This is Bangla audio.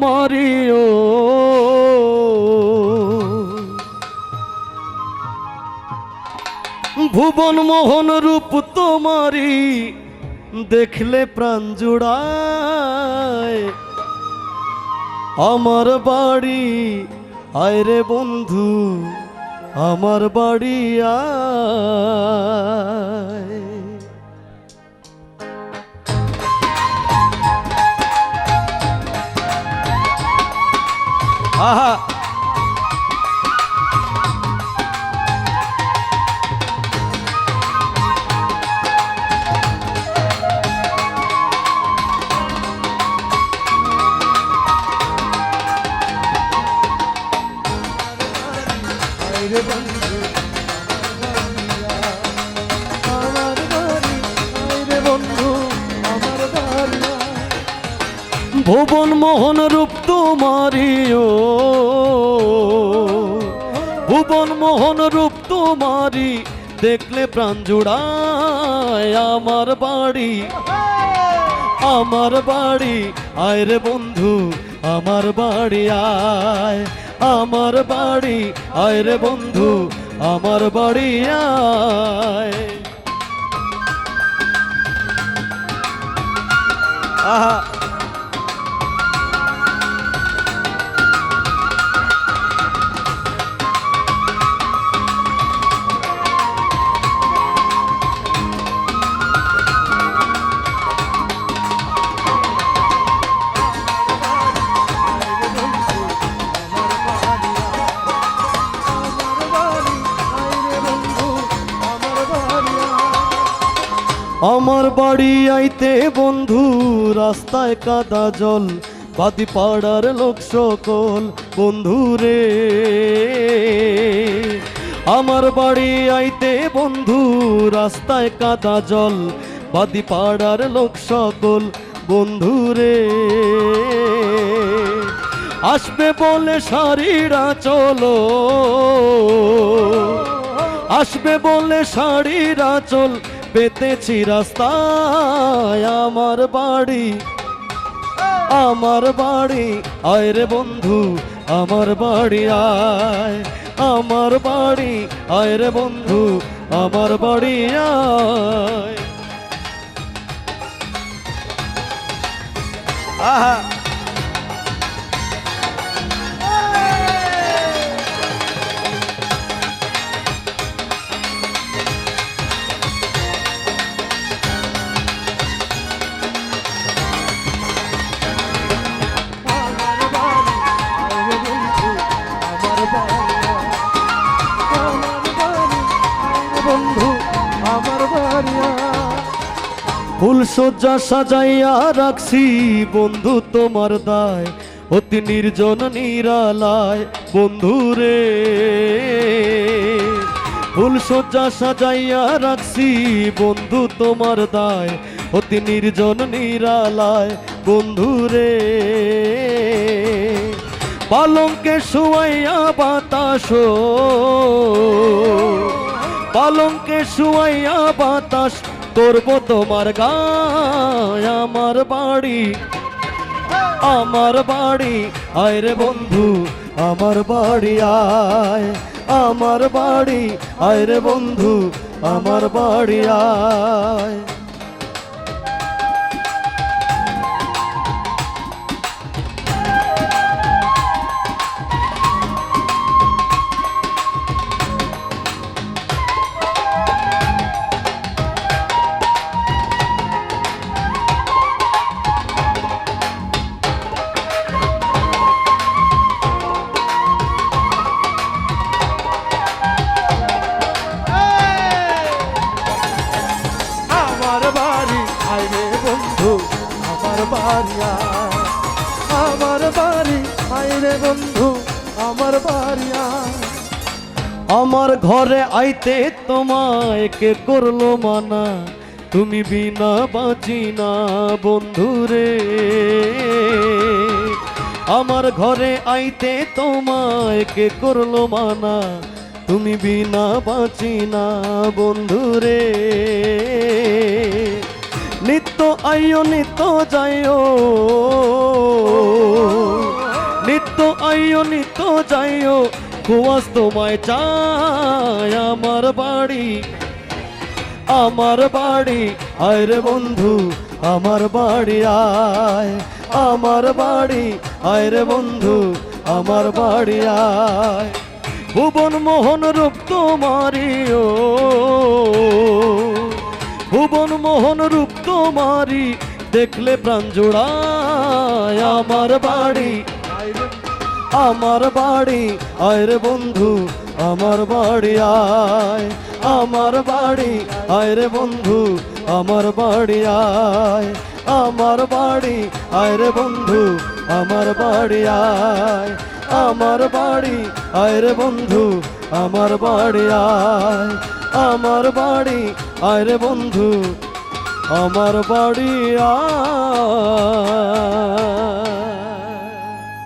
তোমারই ও ভুবন মোহন রূপ তোমারই দেখলে প্রাণ জুড়ায়। আমার বাড়ি আয় রে বন্ধু, আমার বাড়ি আয়। ভুবন মোহন রূপ তোমারি ও ভুবন মোহন রূপ তোমারি, দেখলে প্রাণ জুড়ায় আমার বাড়ি। আমার বাড়ি, আয় রে বন্ধু, আমার বাড়ি আয়। আমার বাড়ি, আয় রে বন্ধু, আমার বাড়ি আয়। আহা আমার বাড়ি আইতে বন্ধু, রাস্তায় কাদা জল বাদি পাড়ার লোক সকল বন্ধু রে আমার বাড়ি আইতে বন্ধু, রাস্তায় কাদা জল বাদি পাড়ার লোক সকল বন্ধু রে আসবে বলে শাড়িরা চলো, আসবে বলে শাড়িরা চল পেতেছি রাস্তায় আমার বাড়ি। আমার বাড়ি, আয় রে বন্ধু, আমার বাড়ি আয়। আমার বাড়ি, আয় রে বন্ধু, আমার বাড়ি আয়। আহা। সজ্জা সাজাইয়া রাখছি, বন্ধু তোমার দায়। অতি নির্জন নিরালায়, বন্ধু রে। ফুল সজ্জা সাজাইয়া রাখছি, বন্ধু তোমার দায়। অতি নির্জন নিরালায়, বন্ধু রে। পালঙ্কে শুয়াইয়া বাতাস। পালঙ্কে শুয়াইয়া বাতাস করব তোমার গায় আমার বাড়ি। আমার বাড়ি, আয় রে বন্ধু, আমার বাড়ি আয়। আমার বাড়ি, আয় রে বন্ধু, আমার বাড়ি আয়। বন্ধু, আমার বাড়ি আয়। আমার ঘরে আইতে তোমায় করল মানা? তুমি বিনা বাঁচি না বন্ধু রে। আমার ঘরে আইতে তোমায় করল মানা? তুমি বিনা বাঁচি না বন্ধু রে। নিত্য আইও নিত্য যাইও নিত্য আইও নিত্য যাইও, কুয়াস তোমায় চাই আমার বাড়ি। আমার বাড়ি, আয় রে বন্ধু, আমার বাড়ি আয়। আমার বাড়ি, আয় রে বন্ধু, আমার বাড়ি আয়। ভুবন মোহন রূপ তোমারিও ভুবন মোহন রূপ তোমারি দেখলে প্রাণ জোড়ায় আমার বাড়ি। আমার বাড়ি, আয় রে বন্ধু, আমার বাড়ি আয়। আমার বাড়ি, আয় রে বন্ধু, আমার বাড়ি আয়। আমার বাড়ি, আয় রে বন্ধু, আমার বাড়ি আয়। আমার বাড়ি, আয় রে বন্ধু, আমার বাড়ি আয়। আমার বাড়ি, আয় রে বন্ধু, আমার বাড়ি আয়।